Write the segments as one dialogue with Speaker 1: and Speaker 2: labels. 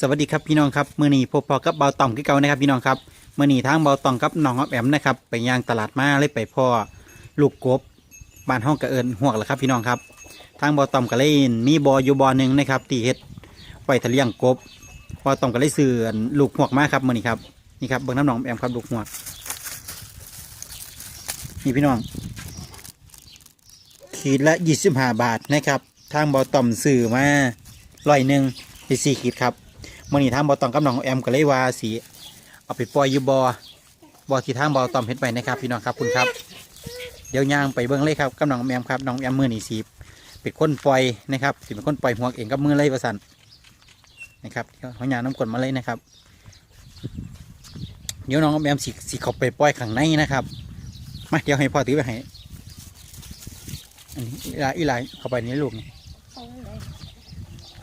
Speaker 1: สวัสดีครับพี่น้องครับมื่อนี้พบพอกับเบาต่อมคือเก่านะครับพี่น้องครับมื่อนี้ทางเบาต่อมกับน้องอ๊อฟแอมนะครับไปย่างตลาดมาเลยไปพ่อลูกกบบ้านห้องกระเอินห่วกแหละครับพี่น้องครับ ทางเบาต่อมก็เลยมีบออยู่บอหนึ่งนะครับตีเฮ็ดไว้ทะเลียงกบเบาต่อมก็เลยซื้อนลูกห่วกมาครับมื่อนี้ครับนี่ครับเบิ้งน้ำน้องแอมครับลูกห่วกนี่พี่น้องขีดละยี่สิบห้าบาทนะครับ ทางเบาต่อมซื้อมาร้อยหนึ่งไปสี่ขีดครับ มื่อนี้ทางบอตองกับน้องแอมก็เลยว่าสีเอาไปปล่อยอยู่บอบอที่ทางบอตอมเห็นไปนะครับ พี่น้องครับคุณครับ เดี๋ยวย่างไปเบิ้งเลยครับกับน้องแอมครับน้องแอมมือนี่สีเป็นคนปล่อยนะครับสิเป็นคนปล่อยหัวเองกับมือเลยประสันนะครับเดี๋ยวเขาย่างน้ำกลดมาเลยนะครับ เดี๋ยวน้องแอมสีสีเขาไปปล่อยข้างในนะครับมาเดี๋ยวให้พ่อถือไปให้อันนี้อีหลาอีหลาเข้าไปในลูกนี่
Speaker 2: เขาเลย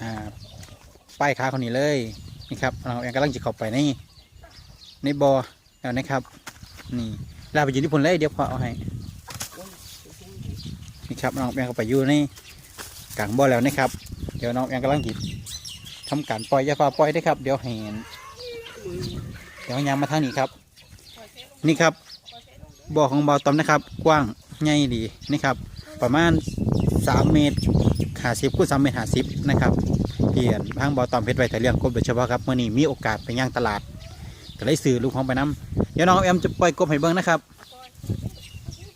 Speaker 1: อ่า ป้ายขาคนนี้เลยนี่ครับเราเองกำลังจะเข้าไปในในบอ่อแล้วนะครับนี่ลาไปอยู่ที่พนเลยเดี๋ยวพอเอาให้นี่ครับน้องแองเขาไปอยู่ในกลางบ่อแล้วนะครับ เดี๋ยวน้องแองกำลังจิทำการปล่อยยาฟ้าปล่อยได้ครับ เดี๋ยวเห็นเดี๋ยวยางมาทางนี้ครับ นี่ครับบ่อของบ่อตอมนะครับ กว้างใหญ่ดีนะครับ ประมาณสามเมตรหาสิบคูณสามเมตรหาสิบนะครับ เปลี่ยนทางบอตอมเพชรไว้แต่เลี้ยงกบโดยเฉพาะครับเมื่อนี้มีโอกาสไปย่างตลาดก็เลยซื้อลูกของไปน้ำเดี๋ยวน้องแอมจะปล่อยกบให้เบิ้งนะครับ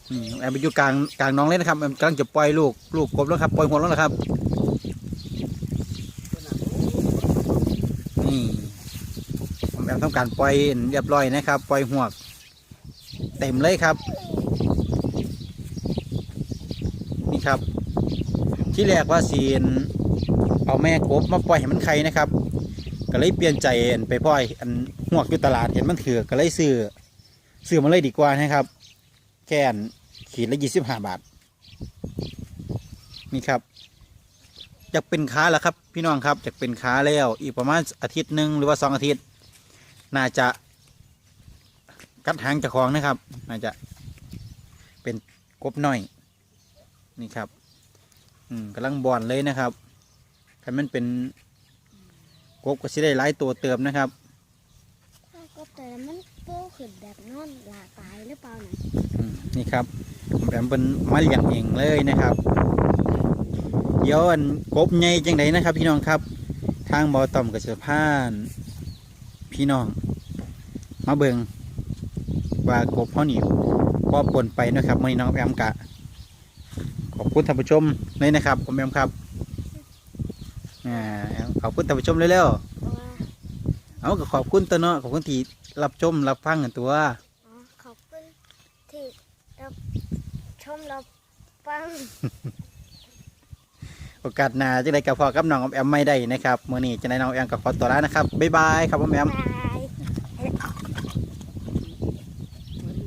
Speaker 1: อืมแอมไปอยู่กลางกลางน้องเลยนะครับแอมกำลังจะปล่อยลูกลูกกบแล้วครับปล่อยหัวแล้วนะครับนี่แอมทำการปล่อยเรียบร้อยนะครับ ปล่อยหัวเต็มเลยครับ นี่ครับที่แรกว่าซีน เอาแม่กบมาปล่อยให้มันไข่นะครับ ก็เลยเปลี่ยนใจไปปล่อยอันหวกอยู่ตลาดเห็นมันถือก็เลยซื้อซื้อมาเลยดีกว่านะครับแค่นขีดละยี่สิบห้าบาท นี่ครับจะเป็นค้าแล้วครับ พี่น้องครับจะเป็นค้าแล้ว อีกประมาณอาทิตย์หนึ่งหรือว่าสองอาทิตย์ น่าจะกัดหางจะคลองนะครับ น่าจะเป็นกบน้อย นี่ครับ อืมกำลังบอนเลยนะครับ คันมันเป็นกบก็สิได้หลายตัวเติมนะครับ
Speaker 2: ก็แต่มันโป้ขึ้นแบบนอนหลากตายหรือเปล่าน่ะ
Speaker 1: อืมนี่ครับผมแอมเป็นมาเลี้ยงเองเลยนะครับ เดี๋ยวอันกบใหญ่จังไดนะครับ พี่น้องครับ ทางบอต่อมกับจะพานพี่น้อง มาเบิงว่ากบเขานี่พอปนไปนะครับมื่อนี้น้องแอมกะ ขอบคุณท่านผู้ชมเลยนะครับผมแอมครับ อ่าขอบคุณท่านผู้ชมเร็ว
Speaker 2: เพราะว่า
Speaker 1: ๆเอาก็ขอบคุณตัวเนาะขอบคุณที่รับชมรับฟังกันตัว
Speaker 2: อ๋อขอบคุณที่รับชมรับฟัง
Speaker 1: โอกาสหน้าจะได้กับพ่อกับน้องออมแอมไม่ได้นะครับมื่อนี้จะได้น้องแอมกับขอตัวลานะครับบ๊ายบายครับผมแอม
Speaker 2: บาย